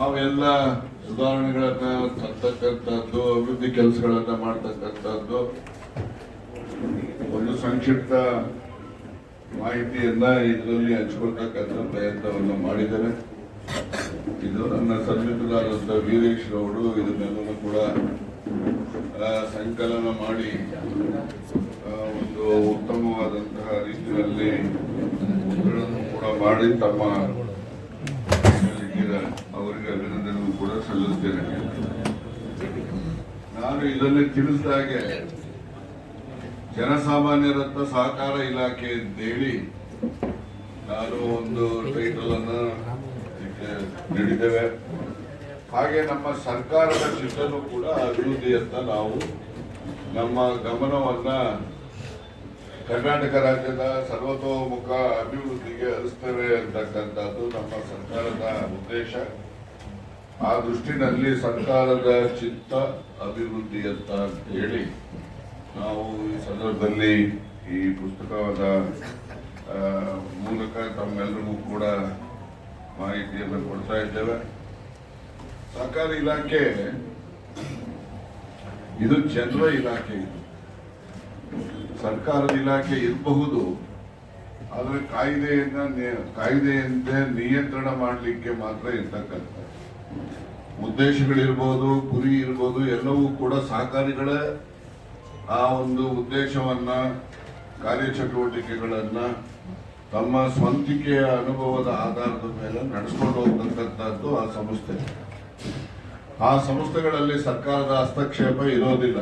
ನಾವೆಲ್ಲ ಸುಧಾರಣೆಗಳನ್ನ ತರ್ತಕ್ಕಂಥದ್ದು, ಅಭಿವೃದ್ಧಿ ಕೆಲಸಗಳನ್ನ ಮಾಡ್ತಕ್ಕಂಥದ್ದು, ಒಂದು ಸಂಕ್ಷಿಪ್ತ ಮಾಹಿತಿಯನ್ನ ಇದರಲ್ಲಿ ಹಂಚ್ಕೊಳ್ತಕ್ಕಂಥ ಪ್ರಯತ್ನವನ್ನು ಮಾಡಿದ್ದಾರೆ ಇದು ನನ್ನ ಸನ್ನಿಹಿತರಾದಂಥ ವೀರೇಶ್ ಅವರು ಇದನ್ನೆಲ್ಲನೂ ಕೂಡ ಸಂಕಲನ ಮಾಡಿ ಒಂದು ಉತ್ತಮವಾದಂತಹ ರೀತಿಯಲ್ಲಿ ಕೂಡ ಮಾಡಿ ತಮ್ಮ. ಅವರಿಗೆ ಅಭಿನಂದನೆಗಳು ಕೂಡ ಸಲ್ಲಿಸ್ತೇನೆ ನಾನು ಇದನ್ನೇ ತಿಳಿಸಿದಾಗೆ ಜನಸಾಮಾನ್ಯರತ್ತ ಸಹಕಾರ ಇಲಾಖೆ ಅಂತೇಳಿ ನಾನು ಒಂದು ಟೈಟಲ್ ಅನ್ನು ನೀಡಿದ್ದೇವೆ. ಹಾಗೆ ನಮ್ಮ ಸರ್ಕಾರದ ಚಿತ್ರನೂ ಕೂಡ ಅಭಿವೃದ್ಧಿಯತ್ತ ನಾವು ನಮ್ಮ ಗಮನವನ್ನ ಕರ್ನಾಟಕ ರಾಜ್ಯದ ಸರ್ವತೋಮುಖ ಅಭಿವೃದ್ಧಿಗೆ ಹರಿಸ್ತೇವೆ ಅಂತಕ್ಕಂಥದ್ದು ನಮ್ಮ ಸರ್ಕಾರದ ಉದ್ದೇಶ. ಆ ದೃಷ್ಟಿನಲ್ಲಿ ಸರ್ಕಾರದ ಚಿತ್ತ ಅಭಿವೃದ್ಧಿ ಅಂತ ಹೇಳಿ ನಾವು ಈ ಸಂದರ್ಭದಲ್ಲಿ ಈ ಪುಸ್ತಕದ ಆ, ಮೂಲಕ ತಮ್ಮೆಲ್ಲರಿಗೂ ಕೂಡ ಮಾಹಿತಿಯನ್ನು ಕೊಡ್ತಾ ಇದ್ದೇವೆ. ಸಹಕಾರಿ ಇಲಾಖೆ ಇದು ಜನರ ಇಲಾಖೆ ಇದು. ಸರ್ಕಾರದ ಇಲಾಖೆ ಇರಬಹುದು, ಆದರೆ ಕಾಯ್ದೆಯನ್ನ ಕಾಯ್ದೆಯಂತೆ ನಿಯಂತ್ರಣ ಮಾಡಲಿಕ್ಕೆ ಮಾತ್ರ ಇರ್ತಕ್ಕಂಥ ಉದ್ದೇಶಗಳಿರ್ಬೋದು, ಗುರಿ ಇರ್ಬೋದು, ಎಲ್ಲವೂ ಕೂಡ ಸಹಕಾರಿಗಳ ಆ ಒಂದು ಉದ್ದೇಶವನ್ನ, ಕಾರ್ಯಚಟುವಟಿಕೆಗಳನ್ನ ತಮ್ಮ ಸ್ವಂತಿಕೆಯ ಅನುಭವದ ಆಧಾರದ ಮೇಲೆ ನಡೆಸ್ಕೊಂಡು ಹೋಗ್ತಕ್ಕಂಥದ್ದು ಆ ಸಂಸ್ಥೆ. ಆ ಸಂಸ್ಥೆಗಳಲ್ಲಿ ಸರ್ಕಾರದ ಹಸ್ತಕ್ಷೇಪ ಇರೋದಿಲ್ಲ.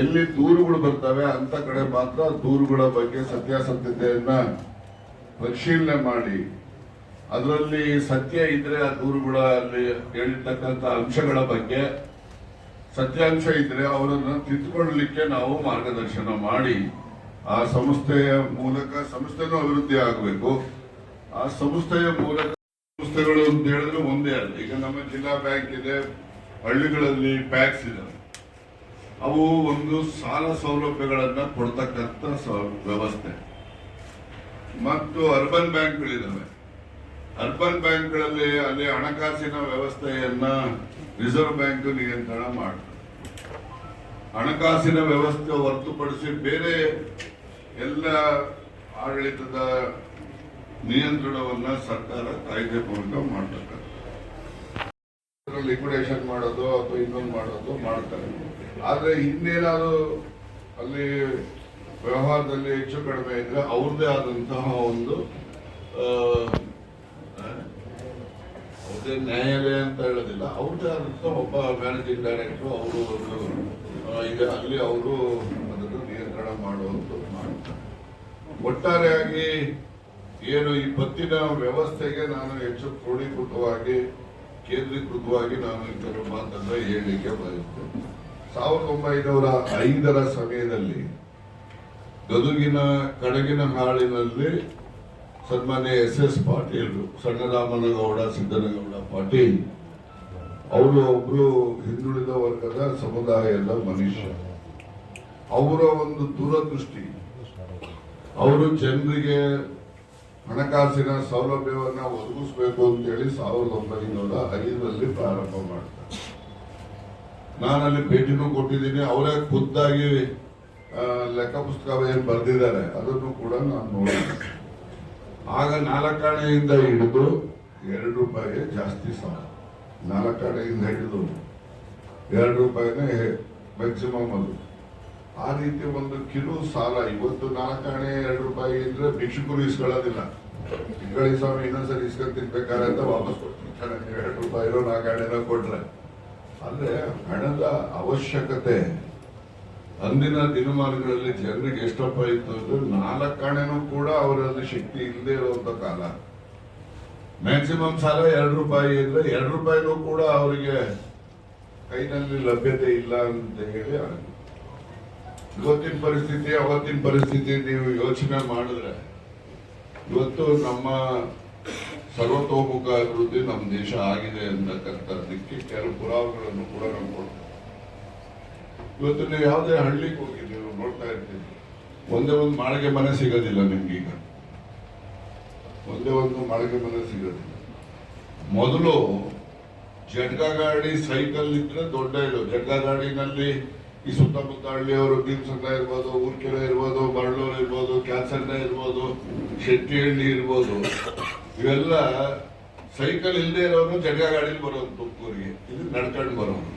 ಎಲ್ಲಿ ದೂರುಗಳು ಬರ್ತವೆ ಅಂತ ಕಡೆ ಮಾತ್ರ ದೂರುಗಳ ಬಗ್ಗೆ ಸತ್ಯಾಸತ್ಯತೆಯನ್ನ ಪರಿಶೀಲನೆ ಮಾಡಿ. ಅದರಲ್ಲಿ ಸತ್ಯ ಇದ್ರೆ ಆ ದೂರುಗಳ ಅಲ್ಲಿ ಹೇಳಿರ್ತಕ್ಕಂಥ ಅಂಶಗಳ ಬಗ್ಗೆ ಸತ್ಯಾಂಶ ಇದ್ರೆ ಅವರನ್ನು ತಿದ್ದುಕೊಳ್ಳಲಿಕ್ಕೆ ನಾವು ಮಾರ್ಗದರ್ಶನ ಮಾಡಿ. ಆ ಸಂಸ್ಥೆಯ ಮೂಲಕ ಸಂಸ್ಥೆನೂ ಅಭಿವೃದ್ಧಿ ಆಗಬೇಕು. ಆ ಸಂಸ್ಥೆಯ ಮೂಲಕ ಸಂಸ್ಥೆಗಳು ಅಂತ ಹೇಳಿದ್ರೆ ಒಂದೇ ಅಲ್ಲ. ಈಗ ನಮ್ಮ ಜಿಲ್ಲಾ ಬ್ಯಾಂಕ್ ಇದೆ, ಹಳ್ಳಿಗಳಲ್ಲಿ ಪ್ಯಾಕ್ಸ್ ಇದೆ ಅವು ಒಂದು ಸಾಲ ಸೌಲಭ್ಯಗಳನ್ನ ಕೊಡ್ತಕ್ಕಂಥ ವ್ಯವಸ್ಥೆ. ಮತ್ತು ಅರ್ಬನ್ ಬ್ಯಾಂಕ್ಗಳಿದ್ದಾವೆ ಅರ್ಬನ್ ಬ್ಯಾಂಕ್ಗಳಲ್ಲಿ ಅಲ್ಲಿ ಹಣಕಾಸಿನ ವ್ಯವಸ್ಥೆಯನ್ನ ರಿಸರ್ವ್ ಬ್ಯಾಂಕ್ ನಿಯಂತ್ರಣ ಮಾಡ್ತದೆ. ಹಣಕಾಸಿನ ವ್ಯವಸ್ಥೆ ಹೊರತುಪಡಿಸಿ ಬೇರೆ ಎಲ್ಲ ಆಡಳಿತದ ನಿಯಂತ್ರಣವನ್ನ ಸರ್ಕಾರ ಕಾಯ್ದೆ ಮೂಲಕ ಮಾಡ್ತಕ್ಕಂಥ ಲಿಕ್ವಿಡೇಷನ್ ಮಾಡೋದು ಅಥವಾ ಇನ್ನೊಂದು ಮಾಡೋದು ಮಾಡ್ತಾರೆ. ಆದರೆ ಇನ್ನೇನಾದ್ರು ಅಲ್ಲಿ ವ್ಯವಹಾರದಲ್ಲಿ ಹೆಚ್ಚು ಕಡಿಮೆ ಇದ್ರೆ ಅವ್ರದ್ದೇ ಆದಂತಹ ಒಂದು ಅವ್ರದ್ದೇ ನ್ಯಾಯಾಲಯ ಅಂತ ಹೇಳೋದಿಲ್ಲ. ಅವ್ರದ್ದೇ ಆದಂತಹ ಒಬ್ಬ ಮ್ಯಾನೇಜಿಂಗ್ ಡೈರೆಕ್ಟರ್ ಅವರು ಒಂದು ಈಗ ಅಲ್ಲಿ ಅವರು ಅದನ್ನು ನಿಯಂತ್ರಣ ಮಾಡುವಂಥದ್ದು ಮಾಡ್ತಾರೆ. ಒಟ್ಟಾರೆಯಾಗಿ ಏನು ಈ ಪತ್ತಿನ ವ್ಯವಸ್ಥೆಗೆ ನಾನು ಹೆಚ್ಚು ಕ್ರೋಢೀಕೃತವಾಗಿ ಕೇಂದ್ರೀಕೃತವಾಗಿ ನಾನು ಕೆಲವು ಮಾತನ್ನ ಹೇಳಲಿಕ್ಕೆ ಬಯಸ್ತೇನೆ. ಸಾವಿರದ ಒಂಬೈನೂರ ಐದರ ಸಮಯದಲ್ಲಿ ಗದುಗಿನ ಕಡಗಿನ ಹಾಳಿನಲ್ಲಿ ಸನ್ಮಾನ್ಯ ಎಸ್ ಎಸ್ ಪಾಟೀಲ್, ಸಣ್ಣರಾಮನಗೌಡ, ಸಿದ್ದನಗೌಡ ಪಾಟೀಲ್, ಅವರು ಒಬ್ರು ಹಿಂದುಳಿದ ವರ್ಗದ ಸಮುದಾಯದ ಮನುಷ್ಯ. ಅವರ ಒಂದು ದೂರದೃಷ್ಟಿ, ಅವರು ಜನರಿಗೆ ಹಣಕಾಸಿನ ಸೌಲಭ್ಯವನ್ನ ಒದಗಿಸಬೇಕು ಅಂತೇಳಿ ಸಾವಿರದ ಒಂಬೈನೂರ ಐದರಲ್ಲಿ ಪ್ರಾರಂಭ ಮಾಡ್ತಾರೆ. ನಾನಲ್ಲಿ ಭೇಟಿನೂ ಕೊಟ್ಟಿದ್ದೀನಿ. ಅವರೇ ಖುದ್ದಾಗಿ ಲೆಕ್ಕ ಪುಸ್ತಕ ಏನು ಬರೆದಿದ್ದಾರೆ, ಅದನ್ನು ಕೂಡ ನಾನು ನೋಡಿದ್ದೆ ಆಗ ನಾಲ್ಕಾಣೆಯಿಂದ ಹಿಡಿದು ಎರಡು ರೂಪಾಯಿ ಜಾಸ್ತಿ ಸಾಲ. ನಾಲ್ಕಾಣೆಯಿಂದ ಹಿಡಿದು ಎರಡು ರೂಪಾಯಿನೇ ಮ್ಯಾಕ್ಸಿಮಮ್ ಅದು. ಆ ರೀತಿ ಒಂದು ಕಿರು ಸಾಲ, ಇವತ್ತು ನಾಲ್ಕಾಣೆ ಎರಡು ರೂಪಾಯಿ ಇದ್ರೆ ಭಿಕ್ಷುಕರು ಇಸ್ಕೊಳ್ಳೋದಿಲ್ಲ. ತಿಂಗಳಿ ಸ್ವಾಮಿ ಇನ್ನೊಂದ್ಸರಿ ಇಸ್ಕೊಂಡ್ ತಿನ್ಬೇಕಾರೆ ಅಂತ ವಾಪಸ್ ಕೊಡ್ತೀನಿ. ನೀವು ಎರಡು ರೂಪಾಯಿನೋ ನಾಲ್ಕಾಣೆನೋ ಕೊಟ್ರೆ. ಅಂದ್ರೆ ಹಣದ ಅವಶ್ಯಕತೆ, ಅಂದಿನ ದಿನಮಾನಗಳಲ್ಲಿ ಜನರಿಗೆ ಎಷ್ಟಪ್ಪ ಇತ್ತು ಅಂದ್ರೆ ನಾಲ್ಕಾಣೆನೂ ಕೂಡ ಅವರಲ್ಲಿ ಶಕ್ತಿ ಇಲ್ಲದೆ ಇರುವಂತ ಕಾಲ. ಮ್ಯಾಕ್ಸಿಮಮ್ ಸಾಲ ಎರಡು ರೂಪಾಯಿ ಇದ್ರೆ ಎರಡು ರೂಪಾಯಿನೂ ಕೂಡ ಅವರಿಗೆ ಕೈನಲ್ಲಿ ಲಭ್ಯತೆ ಇಲ್ಲ ಅಂತ ಹೇಳಿ ಇವತ್ತಿನ ಪರಿಸ್ಥಿತಿ, ಅವತ್ತಿನ ಪರಿಸ್ಥಿತಿ ನೀವು ಯೋಚನೆ ಮಾಡಿದ್ರೆ ಇವತ್ತು ನಮ್ಮ ಸರ್ವತೋಮುಖ ಅಭಿವೃದ್ಧಿ ನಮ್ಮ ದೇಶ ಆಗಿದೆ ಅಂತಕ್ಕಂಥದ್ದಕ್ಕೆ ಕೆಲವು ಪುರಾವೆಗಳನ್ನು ಕೂಡ ನಾವು ಕೊಡ್ತೀವಿ ಇವತ್ತು ನೀವು ಯಾವುದೇ ಹಳ್ಳಿಗೆ ಹೋಗಿ ನೀವು ನೋಡ್ತಾ ಇರ್ತೀವಿ ಒಂದೇ ಒಂದು ಮಾಳಿಗೆ ಮನೆ ಸಿಗೋದಿಲ್ಲ ನಿಮ್ಗೀಗ ಒಂದೇ ಒಂದು ಮಾಳಿಗೆ ಮನೆ ಸಿಗೋದಿಲ್ಲ. ಮೊದಲು ಜಡ್ಗಾ ಗಾಡಿ ಸೈಕಲ್ ಇದ್ರೆ ದೊಡ್ಡ ಇದು. ಜಟ್ಕ ಗಾಡಿನಲ್ಲಿ ಈ ಸುತ್ತಮುತ್ತ ಹಳ್ಳಿಯವರು ಭೀಮಸಂಗ ಇರ್ಬೋದು, ಊರ್ಕೆರೆ ಇರ್ಬೋದು ಮರಳೂರು ಇರ್ಬೋದು ಕ್ಯಾನ್ಸರ್ನ ಇರ್ಬೋದು, ಶೆಟ್ಟಿಹಳ್ಳಿ ಇರ್ಬೋದು, ಇವೆಲ್ಲ ಸೈಕಲ್ ಇಲ್ಲದೆ ಇರೋನು ಜಡ್ಗಾ ಗಾಡಿಲಿ ಬರೋದು ತುಮಕೂರಿಗೆ. ಇದು ನಡ್ಕೊಂಡು ಬರೋದು.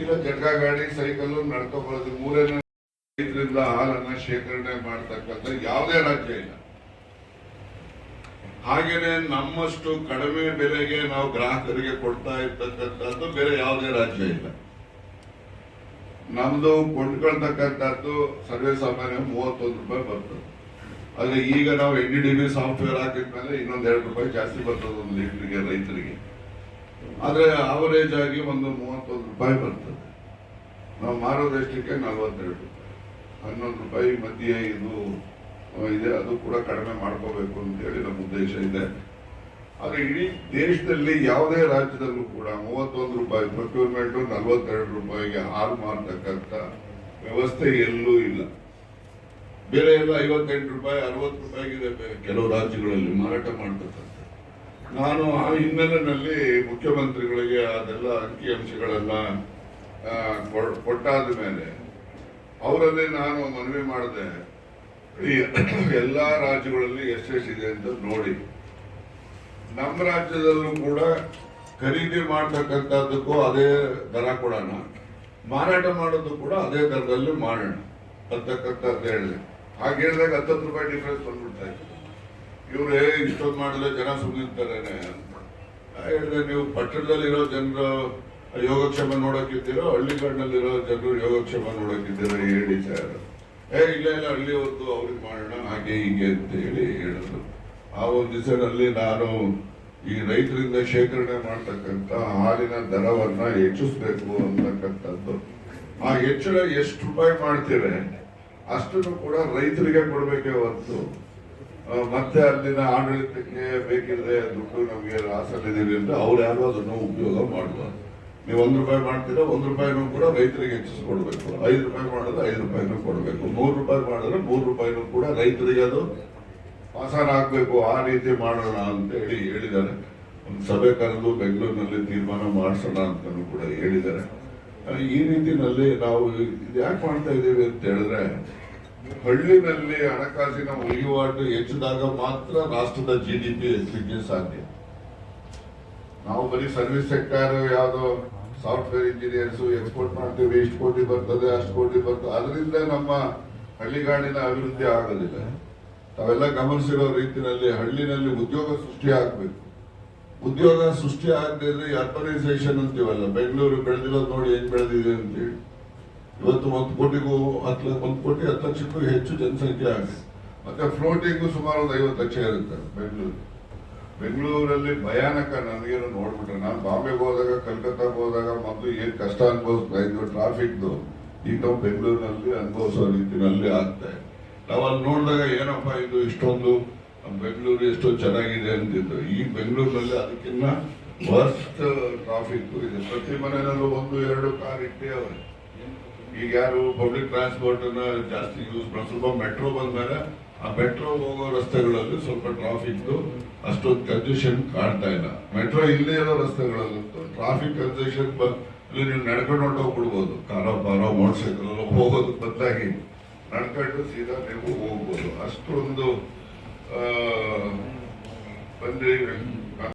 ಇಲ್ಲ ಜಡ್ಗಾ ಗಾಡಿ ಸೈಕಲ್ ನಡ್ಕೊಂಡ್ ಬರೋದು ಮೂರನೇ ಇದರಿಂದ ಹಾಲನ್ನ ಶೇಖರಣೆ ಮಾಡ್ತಕ್ಕಂಥ ಯಾವುದೇ ರಾಜ್ಯ ಇಲ್ಲ. ಹಾಗೇನೆ ನಮ್ಮಷ್ಟು ಕಡಿಮೆ ಬೆಲೆಗೆ ನಾವು ಗ್ರಾಹಕರಿಗೆ ಕೊಡ್ತಾ ಇರ್ತಕ್ಕಂಥದ್ದು ಬೇರೆ ಯಾವುದೇ ರಾಜ್ಯ ಇಲ್ಲ. ನಮ್ದು ಕೊಂಡ್ಕೊಳ್ತಕ್ಕಂಥದ್ದು ಸರ್ವೇ ಸಾಮಾನ್ಯ ಮೂವತ್ತೊಂದು ರೂಪಾಯಿ ಬರ್ತದೆ ಆದರೆ ಈಗ ನಾವು N D D B software ಹಾಕಿದ್ಮೇಲೆ ಇನ್ನೊಂದು ಎರಡು ರೂಪಾಯಿ ಜಾಸ್ತಿ ಬರ್ತದೆ ಒಂದು ಲೀಟರ್ಗೆ, ರೈತರಿಗೆ. ಆದ್ರೆ ಆವರೇಜ್ ಆಗಿ ಒಂದು ಮೂವತ್ತೊಂದು ರೂಪಾಯಿ ಬರ್ತದೆ. ನಾವು ಮಾರೋದಷ್ಟಕ್ಕೆ ನಲವತ್ತೆರಡು. ರೂಪಾಯಿ ಹನ್ನೊಂದು ರೂಪಾಯಿ ಮಧ್ಯೆ ಇದು, ಇದೆ ಅದು ಕೂಡ ಕಡಿಮೆ ಮಾಡ್ಕೋಬೇಕು ಅಂತೇಳಿ ನಮ್ಮ ಉದ್ದೇಶ ಇದೆ. ಆದ್ರೆ ಇಡೀ ದೇಶದಲ್ಲಿ ಯಾವುದೇ ರಾಜ್ಯದಲ್ಲೂ ಕೂಡ ಮೂವತ್ತೊಂದು ರೂಪಾಯಿ ಪ್ರೊಕ್ಯೂರ್ಮೆಂಟ್ ನಲವತ್ತೆರಡು ರೂಪಾಯಿಗೆ ಹಾಲು ಮಾರ್ತಕ್ಕಂಥ ವ್ಯವಸ್ಥೆ ಎಲ್ಲೂ ಇಲ್ಲ. ಬೇರೆ ಎಲ್ಲ ಐವತ್ತೆಂಟು ರೂಪಾಯಿ, ಅರವತ್ತು ರೂಪಾಯಿಗಿದೆ ಕೆಲವು ರಾಜ್ಯಗಳಲ್ಲಿ ಮಾರಾಟ ಮಾಡ್ತಕ್ಕಂಥ ನಾನು ಆ ಹಿನ್ನೆಲೆಯಲ್ಲಿ ಮುಖ್ಯಮಂತ್ರಿಗಳಿಗೆ ಅದೆಲ್ಲ ಅಂಕಿಅಂಶಗಳೆಲ್ಲ ಕೊಟ್ಟಾದ ಮೇಲೆ ಅವರಲ್ಲಿ ನಾನು ಮನವಿ ಮಾಡಿದೆ. ಎಲ್ಲಾ ರಾಜ್ಯಗಳಲ್ಲಿ ಎಷ್ಟೆಷ್ಟಿದೆ ಅಂತ ನೋಡಿ. ನಮ್ಮ ರಾಜ್ಯದಲ್ಲೂ ಕೂಡ ಖರೀದಿ ಮಾಡ್ತಕ್ಕಂಥದ್ದಕ್ಕೂ ಅದೇ ದರ ಕೊಡೋಣ. ಮಾರಾಟ ಮಾಡೋದು ಕೂಡ ಅದೇ ದರದಲ್ಲಿ ಮಾಡೋಣ ಅಂತಕ್ಕಂಥದ್ದು ಹೇಳಿದೆ. ಹಾಗೆ ಹೇಳಿದಾಗ ಹತ್ತತ್ತು ರೂಪಾಯಿ ಡಿಫ್ರೆನ್ಸ್ ಬಂದ್ಬಿಡ್ತಾ ಇವ್ರು ಹೇ ಇಷ್ಟೊಂದು ಮಾಡಿದ್ರೆ ಜನ ಸುಮ್ಮನಿರ್ತಾರೇನೆ ಅಂತ. ಹೇಳಿದ್ರೆ ನೀವು ಪಟ್ಟಣದಲ್ಲಿರೋ ಜನರು ಯೋಗಕ್ಷೇಮ ಹಳ್ಳಿ ಹಳ್ಳಿಗಾಡಿನಲ್ಲಿರೋ ಜನರು ಯೋಗಕ್ಷೇಮ ನೋಡೋಕ್ಕಿದ್ದೀರೋ, ಹೇಳಿ ಸರ್. ಏ, ಇಲ್ಲ ಇಲ್ಲ, ಹಳ್ಳಿ ಹೊತ್ತು ಅವ್ರಿಗೆ ಮಾಡೋಣ, ಹಾಗೆ ಹೀಗೆ ಅಂತ ಹೇಳಿ ಹೇಳಿದ್ರು. ಆ ಒಂದು ದಿವಸದಲ್ಲಿ ನಾನು ಈ ರೈತರಿಂದ ಶೇಖರಣೆ ಮಾಡ್ತಕ್ಕಂಥ ಹಾಲಿನ ದರವನ್ನು ಹೆಚ್ಚಿಸ್ಬೇಕು ಅಂತಕ್ಕಂಥದ್ದು. ಆ ಹೆಚ್ಚಳ ಎಷ್ಟು ರೂಪಾಯಿ ಮಾಡ್ತೀವಿ ಅಷ್ಟನ್ನು ಕೂಡ ರೈತರಿಗೆ ಕೊಡಬೇಕೇ ಹೊರತು. ಆ, ಮತ್ತೆ ಅಲ್ಲಿನ ಆಡಳಿತಕ್ಕೆ ಬೇಕಿದ್ರೆ ದುಡ್ಡು ನಮಗೆ ಲಾಸಲ್ಲಿದ್ದೀವಿ ಅಂತ ಅವ್ರು ಯಾರು ಅದನ್ನು ಉಪಯೋಗ ಮಾಡಬಾರ್ದು. ನೀವು ಒಂದು ರೂಪಾಯಿ ಮಾಡ್ತೀರಾ ಒಂದು ರೂಪಾಯಿನೂ ಕೂಡ ರೈತರಿಗೆ ಹೆಚ್ಚಿಸ್ಕೊಡ್ಬೇಕು. ಐದು ರೂಪಾಯಿ ಮಾಡಿದ್ರೆ ಐದು ರೂಪಾಯಿನೂ ಕೊಡಬೇಕು. ಮೂರು ರೂಪಾಯಿ ಮಾಡಿದ್ರೆ ಮೂರು ರೂಪಾಯಿನೂ ಕೂಡ ರೈತರಿಗೆ ಅದು ಹಾಕ್ಬೇಕು ಆ ರೀತಿ ಮಾಡೋಣ ಅಂತ ಹೇಳಿ ಹೇಳಿದ್ದಾರೆ. ಒಂದು ಸಭೆ ಕರೆದು ಬೆಂಗಳೂರಿನಲ್ಲಿ ತೀರ್ಮಾನ ಮಾಡಿಸೋಣ ಅಂತಲೂ ಕೂಡ ಹೇಳಿದ್ದಾರೆ. ಈ ರೀತಿನಲ್ಲಿ ನಾವು ಯಾಕೆ ಮಾಡ್ತಾ ಇದ್ದೀವಿ ಅಂತ ಹೇಳಿದ್ರೆ, ಹಳ್ಳಿನಲ್ಲಿ ಹಣಕಾಸಿನ ವಹಿವಾಟು ಹೆಚ್ಚಿದಾಗ ಮಾತ್ರ ರಾಷ್ಟ್ರದ ಜಿ ಡಿ ಪಿ ಹೆಚ್ಚಲಿಕ್ಕೆ ಸಾಧ್ಯ. ನಾವು ಬರೀ ಸರ್ವಿಸ್ ಸೆಕ್ಟರ್ ಯಾವುದೋ ಸಾಫ್ಟ್ವೇರ್ ಇಂಜಿನಿಯರ್ಸ್ ಎಕ್ಸ್ಪೋರ್ಟ್ ಮಾಡ್ತೀವಿ ಎಷ್ಟು ಕೋಟಿ ಬರ್ತದೆ, ಅಷ್ಟು ಕೋಟಿ ಬರ್ತದೆ. ಅದರಿಂದ ನಮ್ಮ ಹಳ್ಳಿಗಾಡಿನ ಅಭಿವೃದ್ಧಿ ಆಗೋದಿಲ್ಲ. ತಾವೆಲ್ಲ ಗಮನಿಸಿರೋ ರೀತಿಯಲ್ಲಿ ಹಳ್ಳಿನಲ್ಲಿ ಉದ್ಯೋಗ ಸೃಷ್ಟಿ ಆಗ್ಬೇಕು. ಉದ್ಯೋಗ ಸೃಷ್ಟಿ ಆಗದಿದ್ರೆ ಅರ್ಬನೈಸೇಷನ್ ಅಂತೀವಲ್ಲ, ಬೆಂಗಳೂರು ಬೆಳೆದಿರೋದು ನೋಡಿ ಏನ್ ಬೆಳೆದಿದೆ ಅಂತೇಳಿ. ಇವತ್ತು ಒಂದು ಕೋಟಿಗೂ ಹತ್ತು ಒಂದು ಕೋಟಿ ಹತ್ತು ಲಕ್ಷಕ್ಕೂ ಹೆಚ್ಚು ಜನಸಂಖ್ಯೆ ಆಗಿದೆ. ಮತ್ತೆ ಫ್ಲೋಟಿಂಗು ಸುಮಾರು ಒಂದು ಐವತ್ತು ಲಕ್ಷ ಇರುತ್ತೆ ಬೆಂಗಳೂರು. ಬೆಂಗಳೂರಲ್ಲಿ ಭಯಾನಕ ನನಗೇನು ನೋಡ್ಬಿಟ್ರೆ, ನಾನು ಬಾಂಬೆಗೆ ಹೋದಾಗ, ಕಲ್ಕತ್ತಾಗ ಹೋದಾಗ ಮೊದಲು ಏನ್ ಕಷ್ಟ ಅನುಭವಿಸ್ತಾ ಇದ್ದು ಟ್ರಾಫಿಕ್ದು ಈಗ ನಾವು ಬೆಂಗಳೂರಿನಲ್ಲಿ ಅನುಭವಿಸೋ ರೀತಿಯಲ್ಲಿ ಆಗ್ತಾ ಇದೆ. ನಾವು ಅಲ್ಲಿ ನೋಡಿದಾಗ ಏನಪ್ಪ ಇದು ಇಷ್ಟೊಂದು ಬೆಂಗಳೂರು ಎಷ್ಟೋ ಚೆನ್ನಾಗಿದೆ ಅಂತಿದ್ರು. ಈ ಬೆಂಗಳೂರಿನಲ್ಲಿ ಅದಕ್ಕಿನ್ನ ವರ್ಸ್ಟ್ ಟ್ರಾಫಿಕ್ ಇದೆ. ಪ್ರತಿ ಮನೆಯಲ್ಲೂ ಒಂದು, ಎರಡು ಕಾರ್ ಇಟ್ಟೇ ಅವ್ರೆ. ಈಗ ಯಾರು ಪಬ್ಲಿಕ್ ಟ್ರಾನ್ಸ್ಪೋರ್ಟ್ ಅನ್ನ ಜಾಸ್ತಿ ಯೂಸ್ ಮಾಡಿ, ಸ್ವಲ್ಪ ಮೆಟ್ರೋ ಬಂದ್ಮೇಲೆ ಆ ಮೆಟ್ರೋ ಹೋಗೋ ರಸ್ತೆಗಳಲ್ಲಿ ಸ್ವಲ್ಪ ಟ್ರಾಫಿಕ್ ಅಷ್ಟೊಂದು ಕನ್ಜೆಷನ್ ಕಾಣ್ತಾ ಇಲ್ಲ. ಮೆಟ್ರೋ ಇಲ್ಲದೆ ಇರೋ ರಸ್ತೆಗಳಲ್ಲಿ ಟ್ರಾಫಿಕ್ ಕನ್ಜೆಷನ್ ಅಲ್ಲಿ ನೀವು ನಡ್ಕೊಂಡು ಹೊಂಟೋಗ್ಬಿಡ್ಬೋದು ಕಾರೋ, ಪಾರೋ ಮೋಟರ್ ಸೈಕಲ್ ಹೋಗೋದು ಬದಲಾಗಿ. ನಡ್ಕೊಂಡು ಸೀದಾ ನೀವು ಹೋಗ್ಬೋದು. ಅಷ್ಟೊಂದು ಬಂದಿವೆ